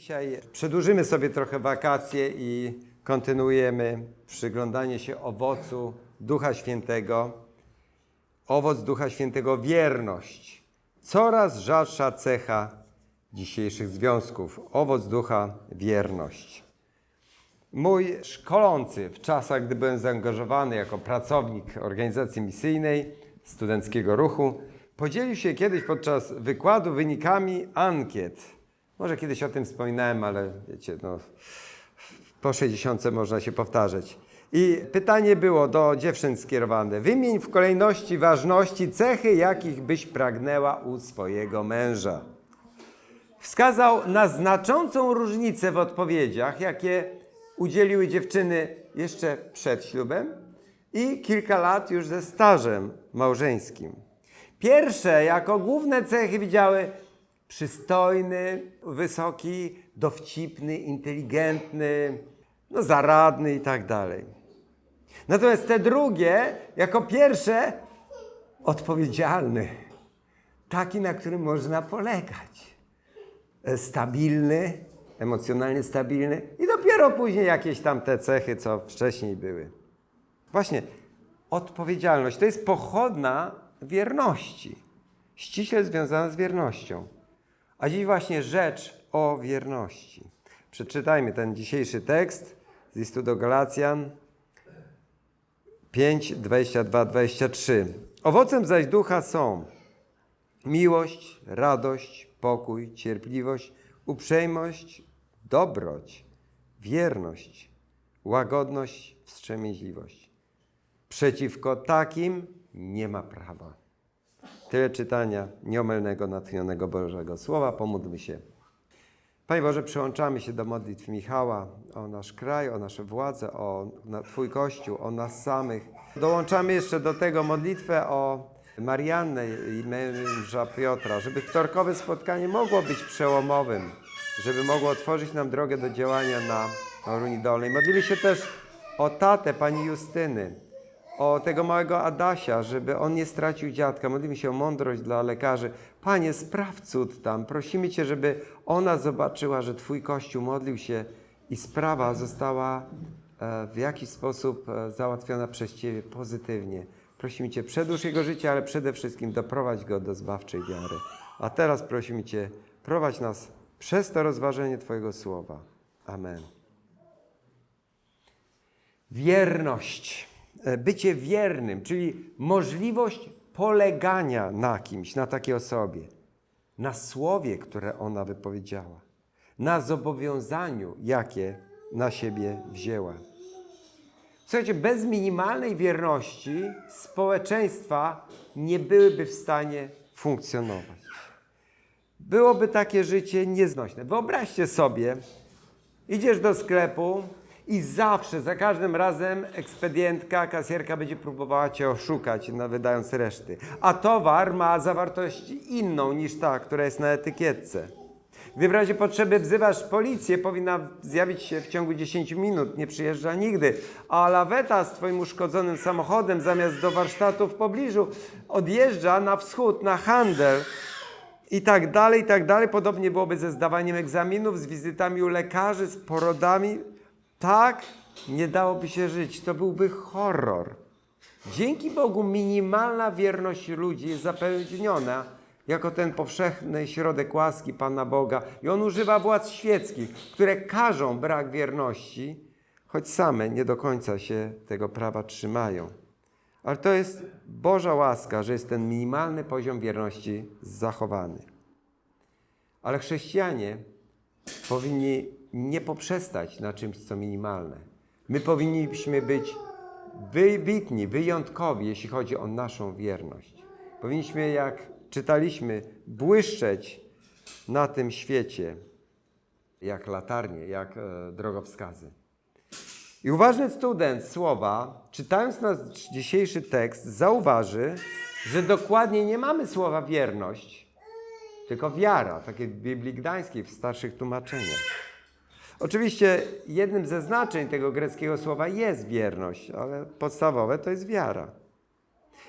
Dzisiaj przedłużymy sobie trochę wakacje i kontynuujemy przyglądanie się owocu Ducha Świętego. Owoc Ducha Świętego wierność. Coraz rzadsza cecha dzisiejszych związków. Owoc Ducha wierność. Mój szkolący w czasach, gdy byłem zaangażowany jako pracownik organizacji misyjnej, studenckiego ruchu, podzielił się kiedyś podczas wykładu wynikami ankiet. Może kiedyś o tym wspominałem, ale wiecie, no, po 60 można się powtarzać. I pytanie było do dziewczyn skierowane. Wymień w kolejności ważności cechy, jakich byś pragnęła u swojego męża. Wskazał na znaczącą różnicę w odpowiedziach, jakie udzieliły dziewczyny jeszcze przed ślubem i kilka lat już ze stażem małżeńskim. Pierwsze jako główne cechy widziały przystojny, wysoki, dowcipny, inteligentny, no zaradny i tak dalej. Natomiast te drugie, jako pierwsze, odpowiedzialny, taki, na którym można polegać e, stabilny, emocjonalnie stabilny i dopiero później jakieś tam te cechy, co wcześniej były. Właśnie, odpowiedzialność to jest pochodna wierności, ściśle związana z wiernością. A dziś właśnie rzecz o wierności. Przeczytajmy ten dzisiejszy tekst z listu do Galacjan 5, 22, 23. Owocem zaś ducha są miłość, radość, pokój, cierpliwość, uprzejmość, dobroć, wierność, łagodność, wstrzemięźliwość. Przeciwko takim nie ma prawa. Tyle czytania nieomylnego, natchnionego Bożego Słowa. Pomódlmy się. Panie Boże, przyłączamy się do modlitw Michała o nasz kraj, o nasze władze, o Twój Kościół, o nas samych. Dołączamy jeszcze do tego modlitwę o Mariannę i męża Piotra, żeby wtorkowe spotkanie mogło być przełomowym, żeby mogło otworzyć nam drogę do działania na Oruni Dolnej. Modlimy się też o tatę pani Justyny, o tego małego Adasia, żeby on nie stracił dziadka. Modlimy się o mądrość dla lekarzy. Panie, spraw cud tam. Prosimy Cię, żeby ona zobaczyła, że Twój Kościół modlił się i sprawa została e, w jakiś sposób e, załatwiona przez Ciebie pozytywnie. Prosimy Cię, przedłuż jego życie, ale przede wszystkim doprowadź go do zbawczej wiary. A teraz prosimy Cię, prowadź nas przez to rozważenie Twojego słowa. Amen. Wierność, bycie wiernym, czyli możliwość polegania na kimś, na takiej osobie, na słowie, które ona wypowiedziała, na zobowiązaniu, jakie na siebie wzięła. Słuchajcie, bez minimalnej wierności społeczeństwa nie byłyby w stanie funkcjonować. Byłoby takie życie nieznośne. Wyobraźcie sobie, idziesz do sklepu i zawsze, za każdym razem ekspedientka, kasjerka będzie próbowała cię oszukać, wydając reszty. A towar ma zawartość inną niż ta, która jest na etykietce. Gdy w razie potrzeby wzywasz policję, powinna zjawić się w ciągu 10 minut, nie przyjeżdża nigdy. A laweta z twoim uszkodzonym samochodem zamiast do warsztatu w pobliżu odjeżdża na wschód, na handel. I tak dalej, i tak dalej. Podobnie byłoby ze zdawaniem egzaminów, z wizytami u lekarzy, z porodami. Tak nie dałoby się żyć. To byłby horror. Dzięki Bogu minimalna wierność ludzi jest zapewniona jako ten powszechny środek łaski Pana Boga. I On używa władz świeckich, które każą brak wierności, choć same nie do końca się tego prawa trzymają. Ale to jest Boża łaska, że jest ten minimalny poziom wierności zachowany. Ale chrześcijanie powinni nie poprzestać na czymś, co minimalne. My powinniśmy być wybitni, wyjątkowi, jeśli chodzi o naszą wierność. Powinniśmy, jak czytaliśmy, błyszczeć na tym świecie, jak latarnie, jak e, drogowskazy. I uważny student słowa, czytając nasz dzisiejszy tekst, zauważy, że dokładnie nie mamy słowa wierność, tylko wiara, takie w Biblii Gdańskiej, w starszych tłumaczeniach. Oczywiście jednym ze znaczeń tego greckiego słowa jest wierność, ale podstawowe to jest wiara.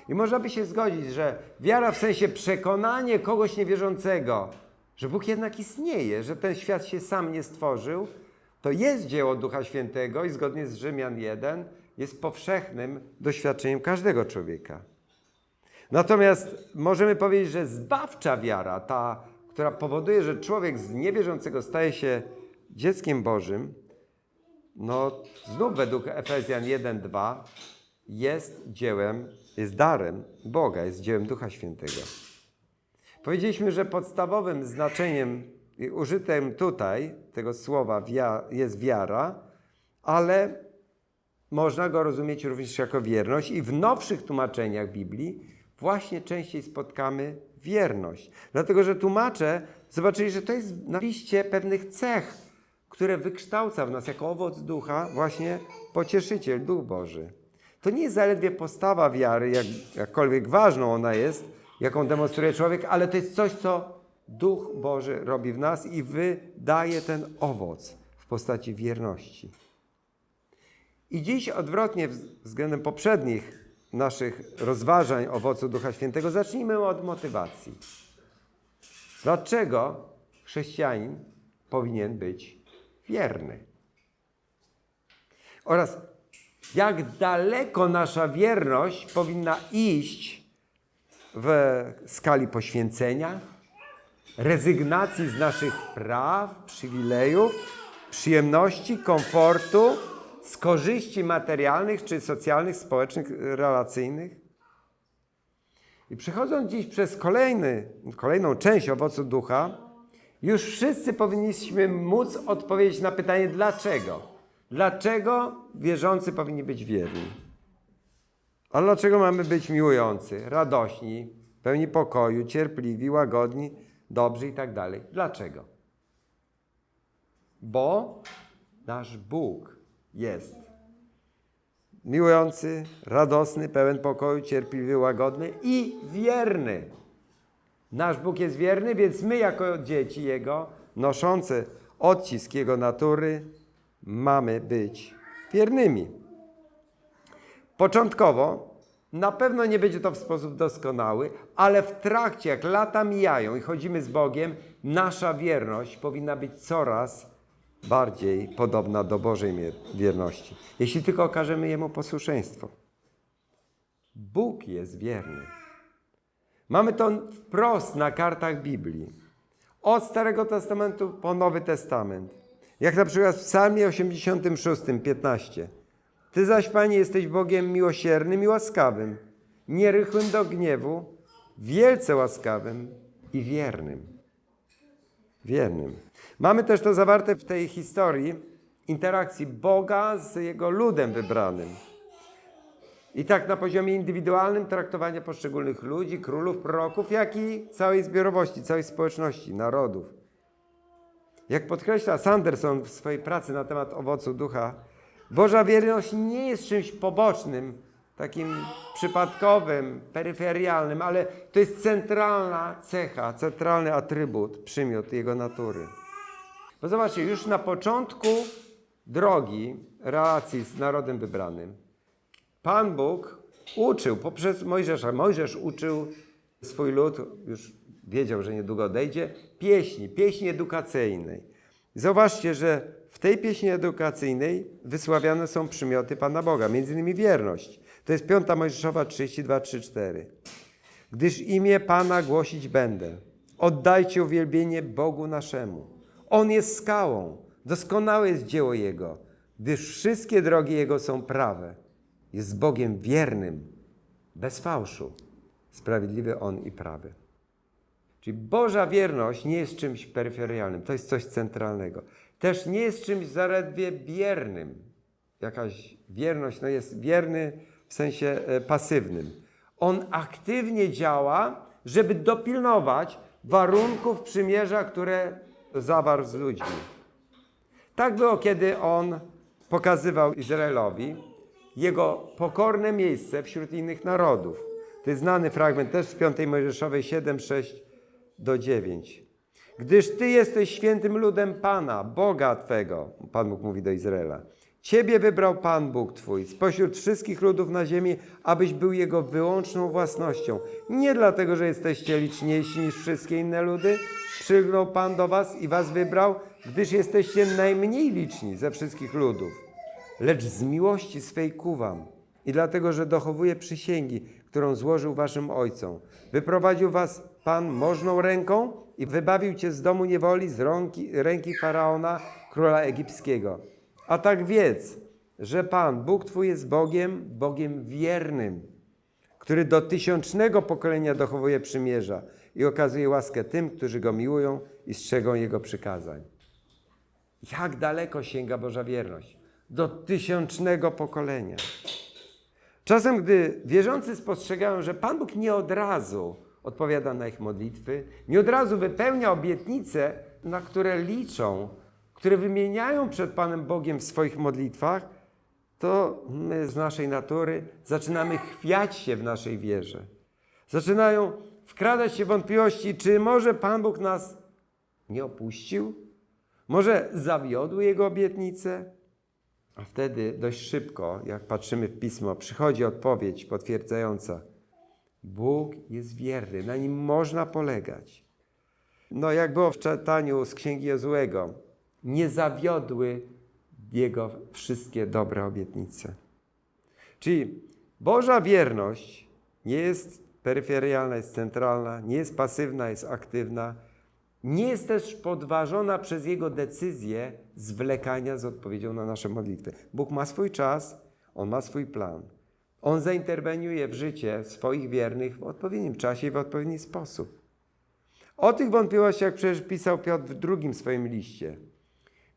I można by się zgodzić, że wiara w sensie przekonanie kogoś niewierzącego, że Bóg jednak istnieje, że ten świat się sam nie stworzył, to jest dzieło Ducha Świętego i zgodnie z Rzymian 1 jest powszechnym doświadczeniem każdego człowieka. Natomiast możemy powiedzieć, że zbawcza wiara, ta, która powoduje, że człowiek z niewierzącego staje się dzieckiem Bożym, no znów według Efezjan 1:2 jest dziełem, jest darem Boga, jest dziełem Ducha Świętego. Powiedzieliśmy, że podstawowym znaczeniem użytym tutaj tego słowa jest wiara, ale można go rozumieć również jako wierność i w nowszych tłumaczeniach Biblii właśnie częściej spotkamy wierność. Dlatego, że tłumacze zobaczyli, że to jest na liście pewnych cech, które wykształca w nas jako owoc ducha właśnie pocieszyciel, Duch Boży. To nie jest zaledwie postawa wiary, jak, jakkolwiek ważną ona jest, jaką demonstruje człowiek, ale to jest coś, co Duch Boży robi w nas i wydaje ten owoc w postaci wierności. I dziś odwrotnie względem poprzednich naszych rozważań owocu Ducha Świętego, zacznijmy od motywacji. Dlaczego chrześcijanin powinien być wierny? Oraz jak daleko nasza wierność powinna iść w skali poświęcenia, rezygnacji z naszych praw, przywilejów, przyjemności, komfortu, z korzyści materialnych czy socjalnych, społecznych, relacyjnych. I przechodząc dziś przez kolejny, kolejną część owocu ducha, już wszyscy powinniśmy móc odpowiedzieć na pytanie dlaczego. Dlaczego wierzący powinni być wierni? A dlaczego mamy być miłujący, radośni, pełni pokoju, cierpliwi, łagodni, dobrzy i tak dalej? Dlaczego? Bo nasz Bóg jest miłujący, radosny, pełen pokoju, cierpliwy, łagodny i wierny. Nasz Bóg jest wierny, więc my, jako dzieci Jego, noszące odcisk Jego natury, mamy być wiernymi. Początkowo na pewno nie będzie to w sposób doskonały, ale w trakcie, jak lata mijają i chodzimy z Bogiem, nasza wierność powinna być coraz bardziej podobna do Bożej wierności, jeśli tylko okażemy Jemu posłuszeństwo. Bóg jest wierny. Mamy to wprost na kartach Biblii. Od Starego Testamentu po Nowy Testament. Jak na przykład w Psalmie 86, 15. Ty zaś, Panie, jesteś Bogiem miłosiernym i łaskawym, nierychłym do gniewu, wielce łaskawym i wiernym. Wiernym. Mamy też to zawarte w tej historii interakcji Boga z Jego ludem wybranym. I tak na poziomie indywidualnym traktowania poszczególnych ludzi, królów, proroków, jak i całej zbiorowości, całej społeczności, narodów. Jak podkreśla Sanderson w swojej pracy na temat owocu ducha, Boża wierność nie jest czymś pobocznym, takim przypadkowym, peryferialnym, ale to jest centralna cecha, centralny atrybut, przymiot Jego natury. Bo zobaczcie, już na początku drogi relacji z narodem wybranym, Pan Bóg uczył poprzez Mojżesza. Mojżesz uczył swój lud, już wiedział, że niedługo odejdzie, pieśni, pieśni edukacyjnej. Zauważcie, że w tej pieśni edukacyjnej wysławiane są przymioty Pana Boga, między innymi wierność. To jest 5 Mojżeszowa 32, 3, 4. Gdyż imię Pana głosić będę. Oddajcie uwielbienie Bogu naszemu. On jest skałą, doskonałe jest dzieło Jego, gdyż wszystkie drogi Jego są prawe. Jest Bogiem wiernym, bez fałszu, sprawiedliwy On i prawy. Czyli Boża wierność nie jest czymś peryferialnym, to jest coś centralnego. Też nie jest czymś zaledwie biernym. Jakaś wierność no jest wierny w sensie e, pasywnym. On aktywnie działa, żeby dopilnować warunków przymierza, które zawarł z ludźmi. Tak było, kiedy on pokazywał Izraelowi jego pokorne miejsce wśród innych narodów. To jest znany fragment też z 5 Mojżeszowej 7, 6 do 9. Gdyż Ty jesteś świętym ludem Pana, Boga Twego, Pan Bóg mówi do Izraela. Ciebie wybrał Pan Bóg Twój spośród wszystkich ludów na ziemi, abyś był Jego wyłączną własnością. Nie dlatego, że jesteście liczniejsi niż wszystkie inne ludy, przygnął Pan do Was i Was wybrał, gdyż jesteście najmniej liczni ze wszystkich ludów. Lecz z miłości swej ku Wam i dlatego, że dochowuje przysięgi, którą złożył Waszym Ojcom. Wyprowadził Was Pan możną ręką i wybawił Cię z domu niewoli, z ręki Faraona, króla egipskiego. A tak wiedz, że Pan, Bóg Twój jest Bogiem, Bogiem wiernym, który do tysiącznego pokolenia dochowuje przymierza i okazuje łaskę tym, którzy Go miłują i strzegą Jego przykazań. Jak daleko sięga Boża wierność? Do tysiącznego pokolenia. Czasem, gdy wierzący spostrzegają, że Pan Bóg nie od razu odpowiada na ich modlitwy, nie od razu wypełnia obietnice, na które liczą, które wymieniają przed Panem Bogiem w swoich modlitwach, to my z naszej natury zaczynamy chwiać się w naszej wierze. Zaczynają wkradać się wątpliwości, czy może Pan Bóg nas nie opuścił? Może zawiodły Jego obietnice? A wtedy dość szybko, jak patrzymy w pismo, przychodzi odpowiedź potwierdzająca: Bóg jest wierny, na nim można polegać. No, jak było w czytaniu z księgi Jozłego, nie zawiodły jego wszystkie dobre obietnice. Czyli Boża wierność nie jest peryferialna, jest centralna, nie jest pasywna, jest aktywna. Nie jest też podważona przez Jego decyzję zwlekania z odpowiedzią na nasze modlitwy. Bóg ma swój czas, On ma swój plan. On zainterweniuje w życie swoich wiernych w odpowiednim czasie i w odpowiedni sposób. O tych wątpliwościach przecież pisał Piotr w drugim swoim liście.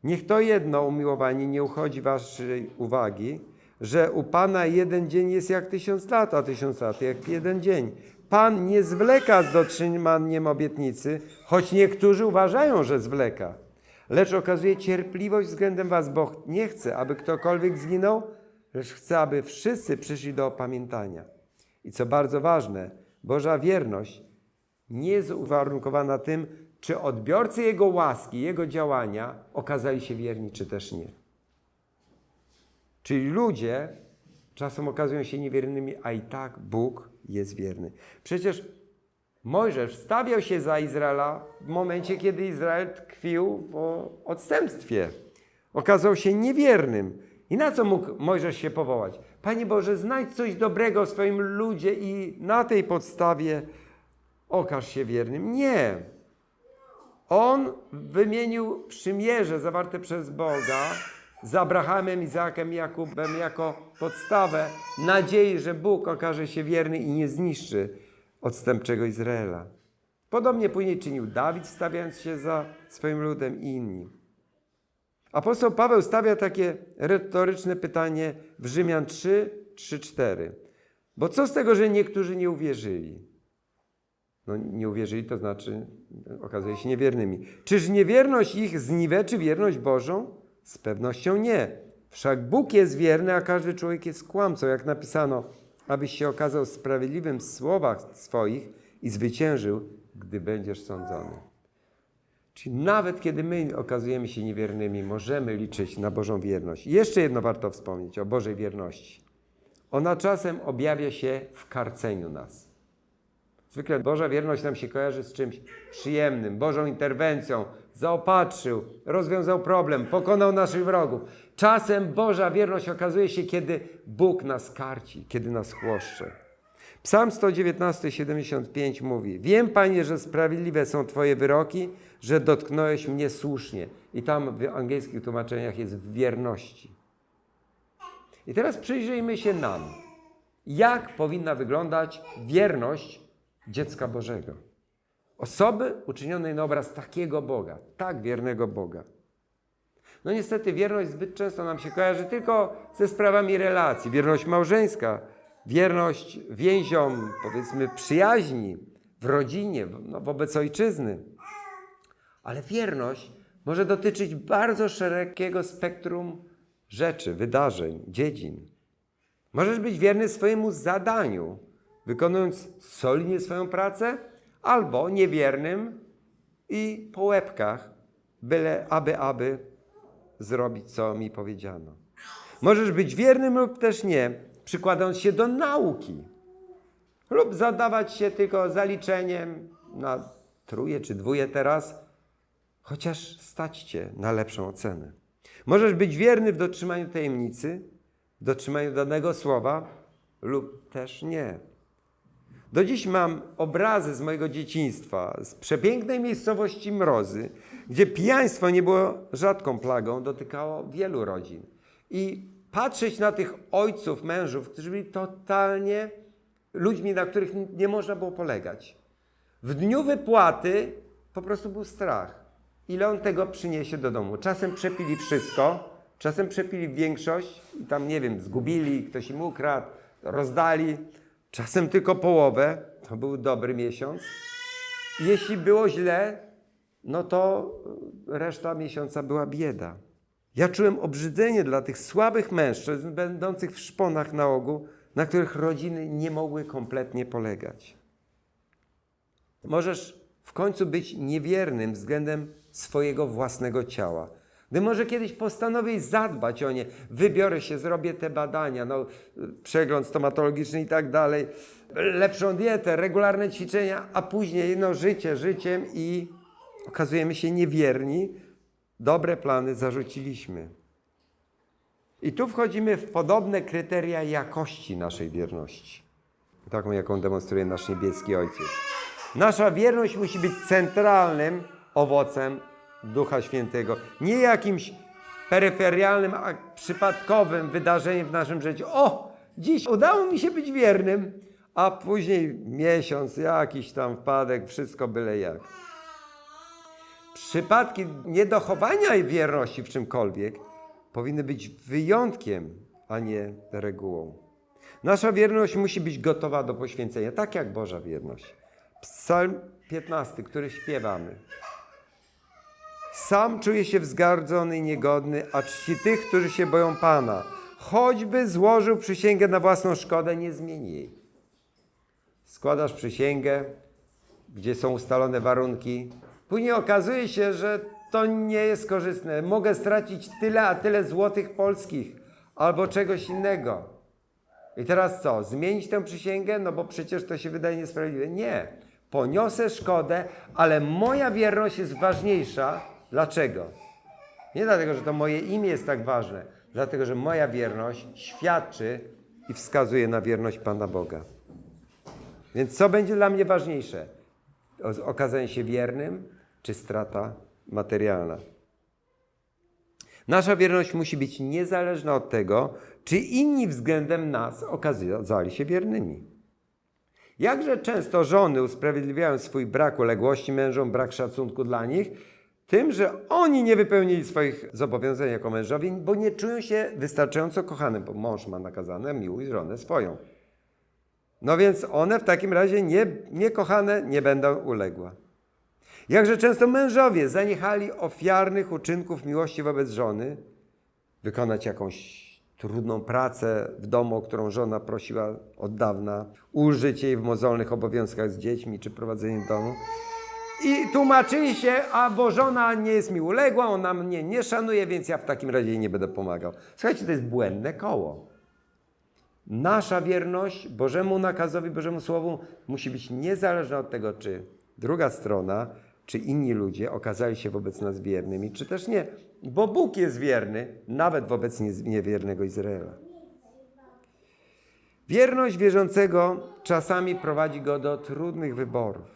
Niech to jedno umiłowanie nie uchodzi waszej uwagi, że u Pana jeden dzień jest jak tysiąc lat, a tysiąc lat jak jeden dzień. Pan nie zwleka z dotrzymaniem obietnicy, choć niektórzy uważają, że zwleka, lecz okazuje cierpliwość względem was, bo nie chce, aby ktokolwiek zginął, lecz chce, aby wszyscy przyszli do opamiętania. I co bardzo ważne, Boża wierność nie jest uwarunkowana tym, czy odbiorcy Jego łaski, Jego działania okazali się wierni, czy też nie. Czyli ludzie czasem okazują się niewiernymi, a i tak Bóg jest wierny. Przecież Mojżesz stawiał się za Izraela w momencie, kiedy Izrael tkwił w odstępstwie. Okazał się niewiernym. I na co mógł Mojżesz się powołać? Panie Boże, znajdź coś dobrego w swoim ludzie i na tej podstawie okaż się wiernym. Nie. On wymienił przymierze zawarte przez Boga z Abrahamem, Izaakiem Jakubem jako podstawę nadziei, że Bóg okaże się wierny i nie zniszczy odstępczego Izraela. Podobnie później czynił Dawid, stawiając się za swoim ludem i inni. Apostoł Paweł stawia takie retoryczne pytanie w Rzymian 3, 3, 4. Bo co z tego, że niektórzy nie uwierzyli? No, nie uwierzyli, to znaczy okazuje się niewiernymi. Czyż niewierność ich zniweczy wierność Bożą? Z pewnością nie. Wszak Bóg jest wierny, a każdy człowiek jest kłamcą, jak napisano, abyś się okazał sprawiedliwym w słowach swoich i zwyciężył, gdy będziesz sądzony. Czyli nawet kiedy my okazujemy się niewiernymi, możemy liczyć na Bożą wierność. I jeszcze jedno warto wspomnieć o Bożej wierności. Ona czasem objawia się w karceniu nas. Zwykle Boża wierność nam się kojarzy z czymś przyjemnym, Bożą interwencją. Zaopatrzył, rozwiązał problem, pokonał naszych wrogów. Czasem Boża wierność okazuje się, kiedy Bóg nas karci, kiedy nas chłoszcze. Psalm 119, 75 mówi: Wiem, Panie, że sprawiedliwe są Twoje wyroki, że dotknąłeś mnie słusznie. I tam w angielskich tłumaczeniach jest w wierności. I teraz przyjrzyjmy się nam. Jak powinna wyglądać wierność dziecka Bożego? Osoby uczynionej na obraz takiego Boga, tak wiernego Boga. No niestety wierność zbyt często nam się kojarzy tylko ze sprawami relacji. Wierność małżeńska, wierność więziom, powiedzmy przyjaźni, w rodzinie, no, wobec ojczyzny. Ale wierność może dotyczyć bardzo szerokiego spektrum rzeczy, wydarzeń, dziedzin. Możesz być wierny swojemu zadaniu, wykonując solidnie swoją pracę, albo niewiernym i po łebkach, byle aby, aby zrobić, co mi powiedziano. Możesz być wiernym lub też nie, przykładając się do nauki. Lub zadawać się tylko zaliczeniem na truje czy dwóje teraz, chociaż stać cię na lepszą ocenę. Możesz być wierny w dotrzymaniu tajemnicy, w dotrzymaniu danego słowa, lub też nie. Do dziś mam obrazy z mojego dzieciństwa, z przepięknej miejscowości Mrozy, gdzie pijaństwo nie było rzadką plagą, dotykało wielu rodzin. I patrzeć na tych ojców, mężów, którzy byli totalnie ludźmi, na których nie można było polegać. W dniu wypłaty po prostu był strach. Ile on tego przyniesie do domu? Czasem przepili wszystko, czasem przepili większość i tam, nie wiem, zgubili, ktoś im ukradł, rozdali. Czasem tylko połowę. To był dobry miesiąc. Jeśli było źle, no to reszta miesiąca była bieda. Ja czułem obrzydzenie dla tych słabych mężczyzn, będących w szponach na ogół, na których rodziny nie mogły kompletnie polegać. Możesz w końcu być niewiernym względem swojego własnego ciała. Gdy może kiedyś postanowić zadbać o nie, wybiorę się, zrobię te badania, no, przegląd stomatologiczny i tak dalej, lepszą dietę, regularne ćwiczenia, a później no, życie życiem i okazujemy się niewierni, dobre plany zarzuciliśmy. I tu wchodzimy w podobne kryteria jakości naszej wierności. Taką, jaką demonstruje nasz niebieski Ojciec. Nasza wierność musi być centralnym owocem Ducha Świętego. Nie jakimś peryferialnym, a przypadkowym wydarzeniem w naszym życiu. O, dziś udało mi się być wiernym, a później miesiąc, jakiś tam wpadek, wszystko byle jak. Przypadki niedochowania wierności w czymkolwiek powinny być wyjątkiem, a nie regułą. Nasza wierność musi być gotowa do poświęcenia, tak jak Boża wierność. Psalm 15, który śpiewamy. Sam czuje się wzgardzony i niegodny, a czci tych, którzy się boją Pana. Choćby złożył przysięgę na własną szkodę, nie zmieni jej. Składasz przysięgę, gdzie są ustalone warunki. Później okazuje się, że to nie jest korzystne. Mogę stracić tyle, a tyle złotych polskich albo czegoś innego. I teraz co? Zmienić tę przysięgę? No bo przecież to się wydaje niesprawiedliwe. Nie. Poniosę szkodę, ale moja wierność jest ważniejsza. Dlaczego? Nie dlatego, że to moje imię jest tak ważne, dlatego, że moja wierność świadczy i wskazuje na wierność Pana Boga. Więc co będzie dla mnie ważniejsze? Okazanie się wiernym, czy strata materialna? Nasza wierność musi być niezależna od tego, czy inni względem nas okazali się wiernymi. Jakże często żony usprawiedliwiają swój brak uległości mężom, brak szacunku dla nich, tym, że oni nie wypełnili swoich zobowiązań jako mężowie, bo nie czują się wystarczająco kochanym, bo mąż ma nakazane miłuj żonę swoją. No więc one w takim razie nie, niekochane nie będą uległa. Jakże często mężowie zaniechali ofiarnych uczynków miłości wobec żony, wykonać jakąś trudną pracę w domu, o którą żona prosiła od dawna, użyć jej w mozolnych obowiązkach z dziećmi czy prowadzeniem domu. I tłumaczyli się, a bo żona nie jest mi uległa, ona mnie nie szanuje, więc ja w takim razie jej nie będę pomagał. Słuchajcie, to jest błędne koło. Nasza wierność Bożemu nakazowi, Bożemu Słowu musi być niezależna od tego, czy druga strona, czy inni ludzie okazali się wobec nas wiernymi, czy też nie. Bo Bóg jest wierny nawet wobec nie- niewiernego Izraela. Wierność wierzącego czasami prowadzi go do trudnych wyborów.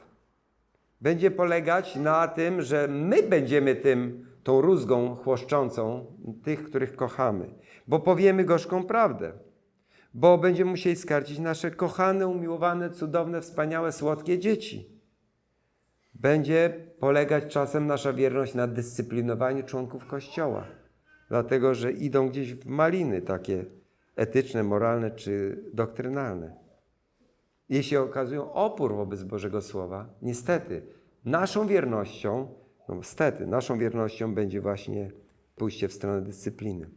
Będzie polegać na tym, że my będziemy tym, tą rózgą chłoszczącą tych, których kochamy, bo powiemy gorzką prawdę bo będziemy musieli skarcić nasze kochane, umiłowane, cudowne, wspaniałe, słodkie dzieci. Będzie polegać czasem nasza wierność na dyscyplinowaniu członków Kościoła, dlatego że idą gdzieś w maliny takie etyczne, moralne czy doktrynalne. Jeśli okazują opór wobec Bożego Słowa, niestety naszą wiernością, no niestety, naszą wiernością będzie właśnie pójście w stronę dyscypliny.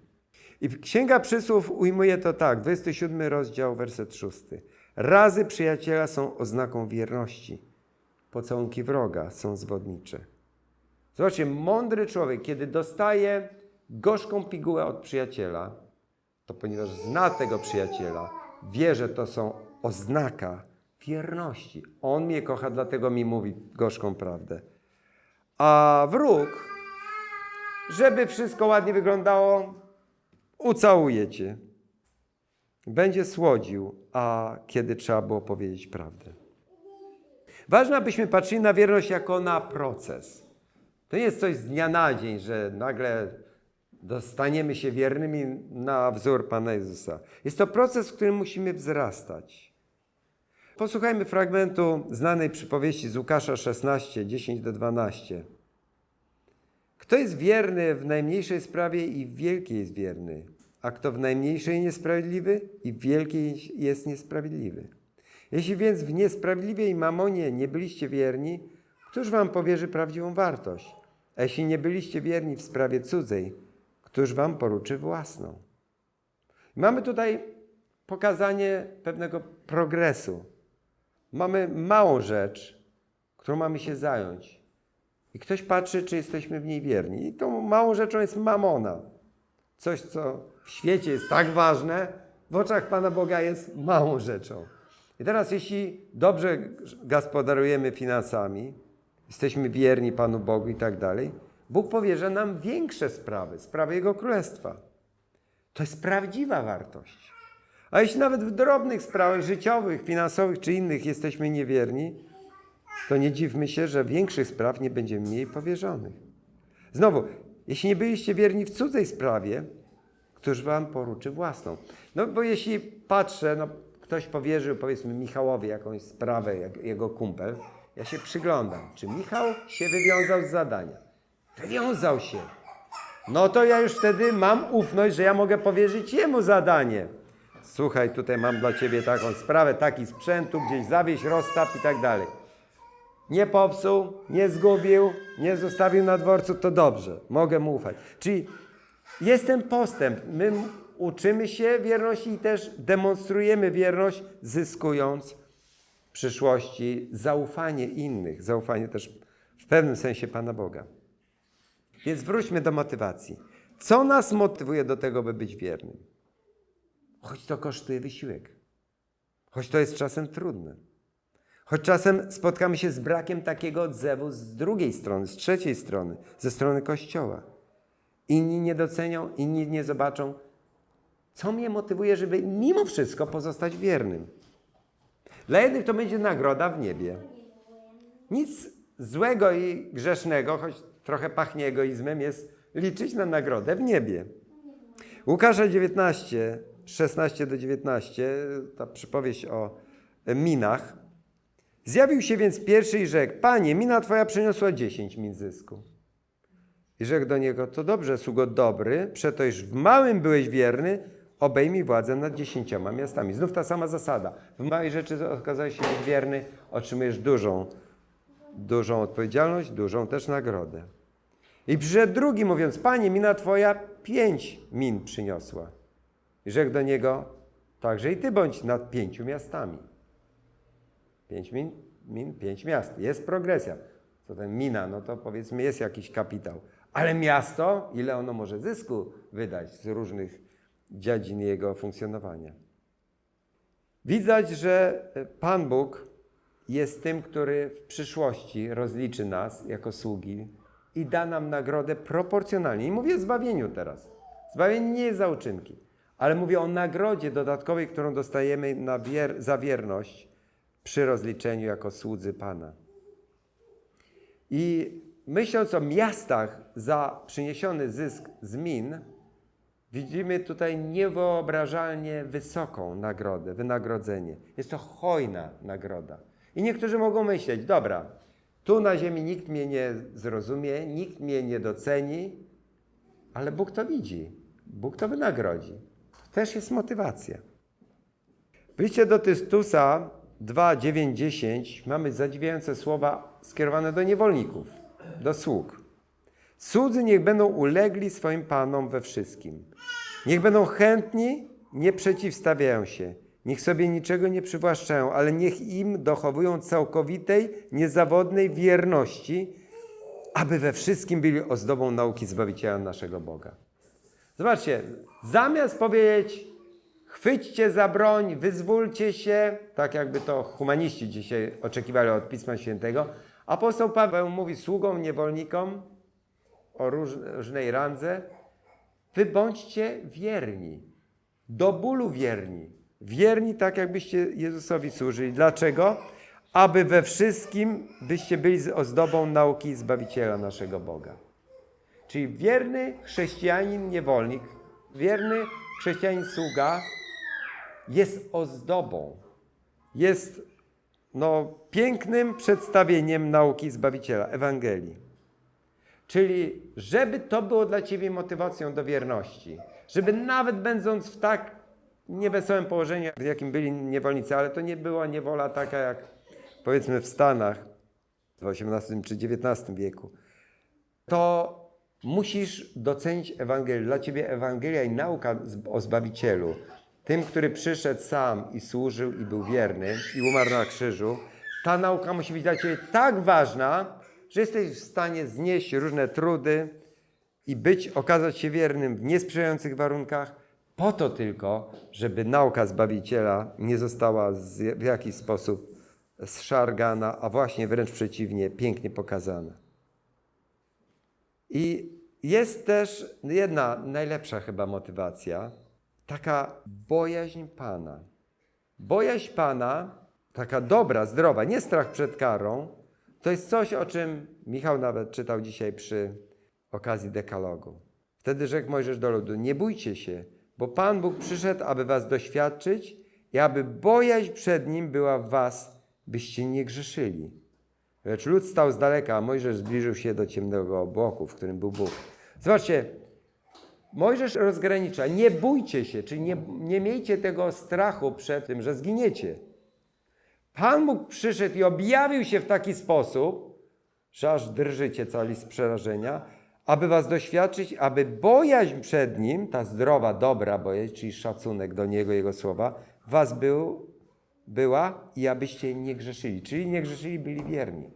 I Księga Przysłów ujmuje to tak, 27 rozdział, werset 6. Razy przyjaciela są oznaką wierności, pocałunki wroga są zwodnicze. Zobaczcie, mądry człowiek, kiedy dostaje gorzką pigułę od przyjaciela, to ponieważ zna tego przyjaciela, wie, że to są oznaka wierności. On mnie kocha, dlatego mi mówi gorzką prawdę. A wróg, żeby wszystko ładnie wyglądało, ucałuje cię. Będzie słodził, a kiedy trzeba było powiedzieć prawdę. Ważne, abyśmy patrzyli na wierność jako na proces. To nie jest coś z dnia na dzień, że nagle dostaniemy się wiernymi na wzór Pana Jezusa. Jest to proces, w którym musimy wzrastać. Posłuchajmy fragmentu znanej przypowieści z Łukasza 16, 10 do 12. Kto jest wierny w najmniejszej sprawie i w wielkiej jest wierny, a kto w najmniejszej niesprawiedliwy i w wielkiej jest niesprawiedliwy. Jeśli więc w niesprawiedliwej mamonie nie byliście wierni, któż wam powierzy prawdziwą wartość? A jeśli nie byliście wierni w sprawie cudzej, któż wam poruczy własną? Mamy tutaj pokazanie pewnego progresu. Mamy małą rzecz, którą mamy się zająć. I ktoś patrzy, czy jesteśmy w niej wierni. I tą małą rzeczą jest mamona. Coś, co w świecie jest tak ważne, w oczach Pana Boga jest małą rzeczą. I teraz, jeśli dobrze gospodarujemy finansami, jesteśmy wierni Panu Bogu i tak dalej, Bóg powierza nam większe sprawy, sprawy Jego Królestwa. To jest prawdziwa wartość. A jeśli nawet w drobnych sprawach życiowych, finansowych czy innych jesteśmy niewierni, to nie dziwmy się, że większych spraw nie będziemy mieli powierzonych. Znowu, jeśli nie byliście wierni w cudzej sprawie, któż wam poruczy własną? No bo jeśli patrzę, no ktoś powierzył powiedzmy Michałowi jakąś sprawę, jak jego kumpel, ja się przyglądam, czy Michał się wywiązał z zadania. Wywiązał się. No to ja już wtedy mam ufność, że ja mogę powierzyć jemu zadanie. Słuchaj, tutaj mam dla ciebie taką sprawę, taki sprzętu, gdzieś zawieź, rozstaw i tak dalej. Nie popsuł, nie zgubił, nie zostawił na dworcu, to dobrze, mogę mu ufać. Czyli jest ten postęp. My uczymy się wierności i też demonstrujemy wierność, zyskując w przyszłości zaufanie innych, zaufanie też w pewnym sensie Pana Boga. Więc wróćmy do motywacji. Co nas motywuje do tego, by być wiernym? Choć to kosztuje wysiłek, choć to jest czasem trudne. Choć czasem spotkamy się z brakiem takiego odzewu z drugiej strony, z trzeciej strony, ze strony Kościoła. Inni nie docenią, inni nie zobaczą, co mnie motywuje, żeby mimo wszystko pozostać wiernym. Dla jednych to będzie nagroda w niebie. Nic złego i grzesznego, choć trochę pachnie egoizmem, jest liczyć na nagrodę w niebie. Łukasza 19, 16 do 19, ta przypowieść o minach. Zjawił się więc pierwszy i rzekł: Panie, mina twoja przyniosła dziesięć min zysku. I rzekł do niego: To dobrze, sługo dobry, przeto iż w małym byłeś wierny, obejmij władzę nad dziesięcioma miastami. Znów ta sama zasada. W małej rzeczy okazałeś się wierny, otrzymujesz dużą, dużą odpowiedzialność, dużą też nagrodę. I przyszedł drugi, mówiąc: Panie, mina twoja pięć min przyniosła. I rzekł do niego: Także i ty bądź nad pięciu miastami. Pięć min, min, pięć miast. Jest progresja. Co ten mina, no to powiedzmy jest jakiś kapitał. Ale miasto, ile ono może zysku wydać z różnych dziedzin jego funkcjonowania. Widać, że Pan Bóg jest tym, który w przyszłości rozliczy nas jako sługi i da nam nagrodę proporcjonalnie. I mówię o zbawieniu teraz. Zbawienie nie jest za uczynki, ale mówię o nagrodzie dodatkowej, którą dostajemy na wier za wierność przy rozliczeniu jako słudzy Pana. I myśląc o miastach za przyniesiony zysk z min, widzimy tutaj niewyobrażalnie wysoką nagrodę, wynagrodzenie. Jest to hojna nagroda. I niektórzy mogą myśleć, dobra, tu na ziemi nikt mnie nie zrozumie, nikt mnie nie doceni, ale Bóg to widzi, Bóg to wynagrodzi. Też jest motywacja. Wyjście do Tystusa 2, 9, 10 mamy zadziwiające słowa skierowane do niewolników, do sług. Słudzy niech będą ulegli swoim panom we wszystkim. Niech będą chętni, nie przeciwstawiają się. Niech sobie niczego nie przywłaszczają, ale niech im dochowują całkowitej, niezawodnej wierności, aby we wszystkim byli ozdobą nauki Zbawiciela naszego Boga. Zobaczcie, zamiast powiedzieć chwyćcie za broń, wyzwólcie się, tak jakby to humaniści dzisiaj oczekiwali od Pisma Świętego, apostoł Paweł mówi sługom, niewolnikom o róż- różnej randze, wy bądźcie wierni, do bólu wierni. Wierni tak, jakbyście Jezusowi służyli. Dlaczego? Aby we wszystkim byście byli ozdobą nauki Zbawiciela naszego Boga. Czyli wierny chrześcijanin, niewolnik, wierny chrześcijanin, sługa jest ozdobą, jest no, pięknym przedstawieniem nauki Zbawiciela, Ewangelii. Czyli, żeby to było dla ciebie motywacją do wierności, żeby nawet będąc w tak niewesołym położeniu, w jakim byli niewolnicy, ale to nie była niewola taka jak powiedzmy w Stanach w XVIII czy XIX wieku, to musisz docenić Ewangelię. Dla ciebie Ewangelia i nauka o Zbawicielu, tym, który przyszedł sam i służył i był wierny i umarł na krzyżu, ta nauka musi być dla ciebie tak ważna, że jesteś w stanie znieść różne trudy i być, okazać się wiernym w niesprzyjających warunkach, po to tylko, żeby nauka Zbawiciela nie została w jakiś sposób zszargana, a właśnie wręcz przeciwnie, pięknie pokazana. I jest też jedna najlepsza chyba motywacja, taka bojaźń Pana. Bojaźń Pana, taka dobra, zdrowa, nie strach przed karą, to jest coś, o czym Michał nawet czytał dzisiaj przy okazji dekalogu. Wtedy rzekł Mojżesz do ludu, nie bójcie się, bo Pan Bóg przyszedł, aby was doświadczyć i aby bojaźń przed Nim była w was, byście nie grzeszyli. Lecz lud stał z daleka, a Mojżesz zbliżył się do ciemnego obłoku, w którym był Bóg. Zobaczcie, Mojżesz rozgranicza, nie bójcie się, czyli nie, nie miejcie tego strachu przed tym, że zginiecie. Pan Bóg przyszedł i objawił się w taki sposób, że aż drżycie cali z przerażenia, aby was doświadczyć, aby bojaźń przed Nim, ta zdrowa, dobra bojaźń, czyli szacunek do Niego, Jego słowa, was był, była i abyście nie grzeszyli. Czyli nie grzeszyli, byli wierni.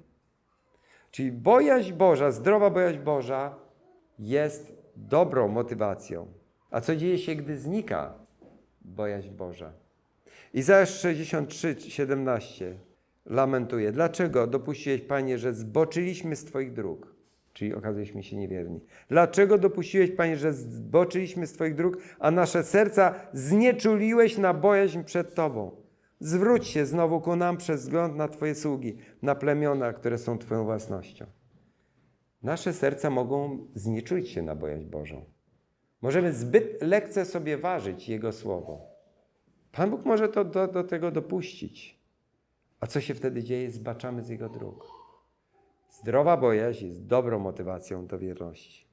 Czyli bojaźń Boża, zdrowa bojaźń Boża jest dobrą motywacją. A co dzieje się, gdy znika bojaźń Boża? Izajasz 63, 17 lamentuje. Dlaczego dopuściłeś, Panie, że zboczyliśmy z Twoich dróg? Czyli okazaliśmy się niewierni. Dlaczego dopuściłeś, Panie, że zboczyliśmy z Twoich dróg, a nasze serca znieczuliłeś na bojaźń przed Tobą? Zwróć się znowu ku nam przez wzgląd na Twoje sługi, na plemiona, które są Twoją własnością. Nasze serca mogą znieczulić się na bojaźń Bożą. Możemy zbyt lekce sobie ważyć Jego słowo. Pan Bóg może to, do, do tego dopuścić. A co się wtedy dzieje? Zbaczamy z Jego dróg. Zdrowa bojaźń jest dobrą motywacją do wierności.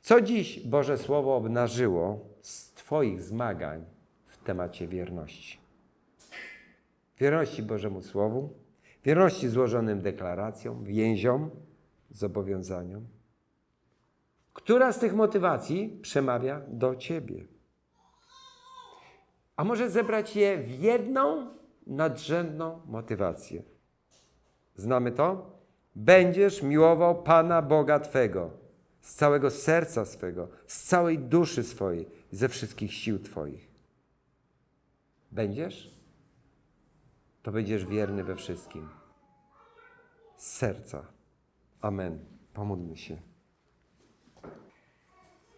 Co dziś Boże Słowo obnażyło z Twoich zmagań w temacie wierności? Wierności Bożemu Słowu, wierności złożonym deklaracjom, więziom, zobowiązaniom. Która z tych motywacji przemawia do Ciebie? A może zebrać je w jedną nadrzędną motywację? Znamy to? Będziesz miłował Pana Boga Twego z całego serca swego, z całej duszy swojej, ze wszystkich sił Twoich. Będziesz? To będziesz wierny we wszystkim. Z serca. Amen. Pomódlmy się.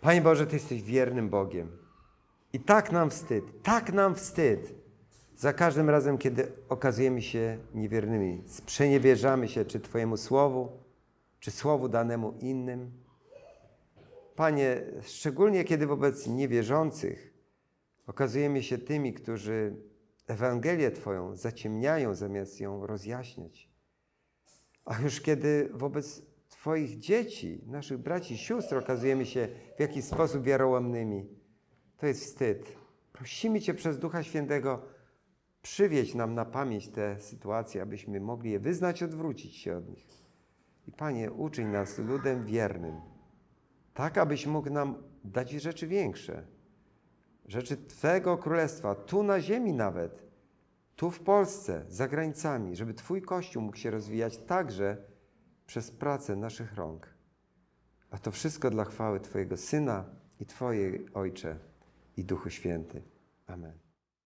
Panie Boże, Ty jesteś wiernym Bogiem. I tak nam wstyd, tak nam wstyd za każdym razem, kiedy okazujemy się niewiernymi. Sprzeniewierzamy się czy Twojemu słowu, czy słowu danemu innym. Panie, szczególnie kiedy wobec niewierzących okazujemy się tymi, którzy Ewangelię Twoją zaciemniają zamiast ją rozjaśniać. A już kiedy wobec Twoich dzieci, naszych braci i sióstr okazujemy się w jakiś sposób wiarołomnymi, to jest wstyd. Prosimy Cię przez Ducha Świętego, przywieź nam na pamięć te sytuacje, abyśmy mogli je wyznać, odwrócić się od nich. I Panie, uczyń nas ludem wiernym, tak abyś mógł nam dać rzeczy większe, rzeczy Twego Królestwa, tu na ziemi nawet, tu w Polsce, za granicami, żeby Twój Kościół mógł się rozwijać także przez pracę naszych rąk. A to wszystko dla chwały Twojego Syna i Twojej, Ojcze, i Duchu Święty. Amen.